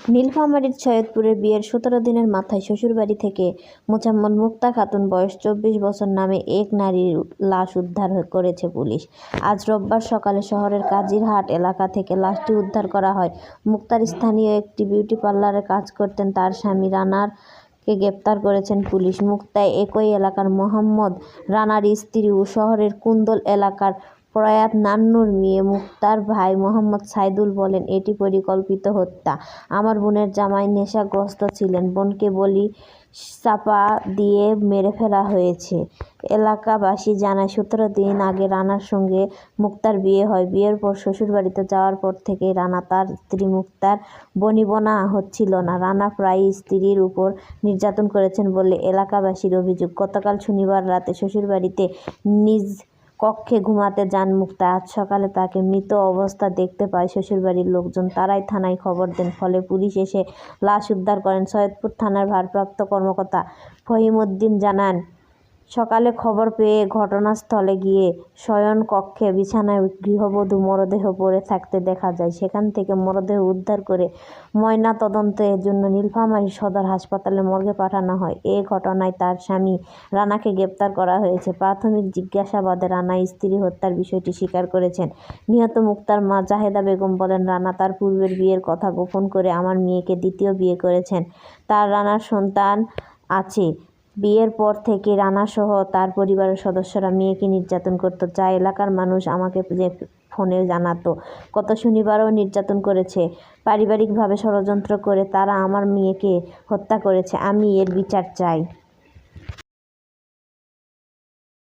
নীলফামারীর সৈয়দপুরে বিয়ের সতেরো দিনের মাথায় শ্বশুরবাড়ি থেকে মোচাম্মদ মুক্তা খাতুন বয়স চব্বিশ বছর নামে এক নারীর লাশ উদ্ধার করেছে পুলিশ। আজ রোববার সকালে শহরের কাজিরহাট এলাকা থেকে লাশটি উদ্ধার করা হয়। মুক্তার স্থানীয় একটি বিউটি পার্লারে কাজ করতেন তার স্বামী রানার কে গ্রেপ্তার করেছেন পুলিশ। মুক্তায় একই এলাকার মোহাম্মদ রানার স্ত্রী ও শহরের কুন্দল এলাকার প্রয়াত নান্নুর মেয়ে মুক্তার ভাই মোহাম্মদ সাইদুল বলেন, এটি পরিকল্পিত হত্যা। আমার বোনের জামাই নেশাগ্রস্ত ছিলেন। বোনকে বলি চাপা দিয়ে মেরে ফেলা হয়েছে। এলাকাবাসী জানায়, সতেরো দিন আগে রানার সঙ্গে মুক্তার বিয়ে হয়। বিয়ের পর শ্বশুরবাড়িতে যাওয়ার পর থেকেই রানা তার স্ত্রী মুক্তার বনিবনা হচ্ছিল না। রানা প্রায়ই স্ত্রীর উপর নির্যাতন করেছেন বলে এলাকাবাসীর অভিযোগ। গতকাল শনিবার রাতে শ্বশুরবাড়িতে নিজ কক্ষে ঘুমাতে যান মুক্তা আজ সকালে তাকে মৃত অবস্থা দেখতে পায় শ্বশুরবাড়ির লোকজন। তারাই থানায় খবর দেন। ফলে পুলিশ এসে লাশ উদ্ধার করেন সৈয়দপুর থানার ভারপ্রাপ্ত কর্মকর্তা ফহিমুদ্দিন জানান। সকালে খবর পেয়ে ঘটনাস্থলে গিয়ে শয়ন কক্ষে বিছানায় গৃহবধূ মরদেহ পড়ে থাকতে দেখা যায়। সেখান থেকে মরদেহ উদ্ধার করে ময়না তদন্তের জন্য নীলফামারী সদর হাসপাতালে মর্গে পাঠানো হয়। এ ঘটনায় তার স্বামী রানাকে গ্রেপ্তার করা হয়েছে। প্রাথমিক জিজ্ঞাসাবাদে রানা স্ত্রী হত্যার বিষয়টি স্বীকার করেছেন। নিহত মুক্তার মা জাহেদা বেগম বলেন, রানা তার পূর্বের বিয়ের কথা গোপন করে আমার মেয়েকে দ্বিতীয় বিয়ে করেছেন। তার রানার সন্তান আছে। বিয়ের পর থেকে রানাসহ তার পরিবারের সদস্যরা মেয়েকে নির্যাতন করত। যা এলাকার মানুষ আমাকে ফোনে জানাতো। গত শনিবারও নির্যাতন করেছে। পারিবারিকভাবে ষড়যন্ত্র করে তারা আমার মেয়েকে হত্যা করেছে। আমি এর বিচার চাই।